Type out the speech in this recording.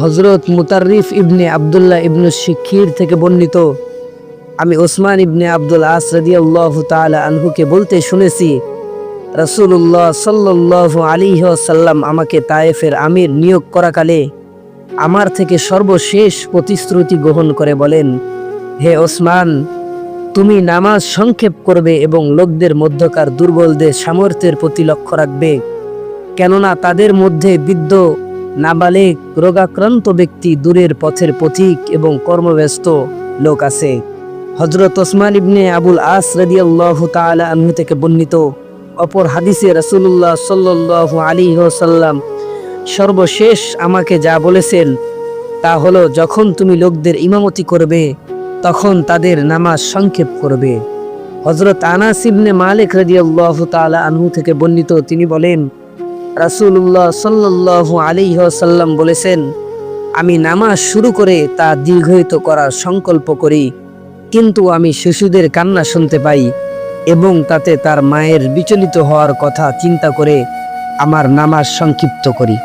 হজরত মুতারিফ ইবনে আবদুল্লাহ ইবনু শিক্ষির থেকে বর্ণিত। আমি ওসমান ইবনে আব্দুল আস রাদিয়াল্লাহ তাআলা আনহুকে বলতে শুনেছি রসুল্লাহ সাল্লাল্লাহু আলাইহি ওয়াসাল্লাম আমাকে তায়েফের আমির নিয়োগ করাকালে আমার থেকে সর্বশেষ প্রতিশ্রুতি গ্রহণ করে বলেন, হে ওসমান, তুমি নামাজ সংক্ষেপ করবে এবং লোকদের মধ্যকার দুর্বলদের সামর্থ্যের প্রতি লক্ষ্য রাখবে। কেননা তাদের মধ্যে বৃদ্ধ নাবালেক, রোগাক্রান্ত ব্যক্তি দূরের পথের পথিক এবং কর্মব্যস্ত লোক আছে। হজরত ওসমান ইবনে আবুল আস রাদিয়াল্লাহু আনহু থেকে বর্ণিত অপর হাদিসে রাসূলুল্লাহ সাল্লাল্লাহু আলাইহি সাল্লাম সর্বশেষ আমাকে যা বলেছেন, তা হলো যখন তুমি লোকদের ইমামতি করবে, তখন তাদের নামাজ সংক্ষেপ করবে। হজরত আনাস ইবনে মালিক রাদিয়াল্লাহু তাআলা আনহু থেকে বর্ণিত তিনি বলেন রাসূলুল্লাহ সাল্লাহ আলী সাল্লাম বলেছেন, আমি নামাজ শুরু করে তা দীর্ঘায়িত করার সংকল্প করি, কিন্তু আমি শিশুদের কান্না শুনতে পাই এবং তাতে তার মায়ের বিচলিত হওয়ার কথা চিন্তা করে আমার নামাজ সংক্ষিপ্ত করি।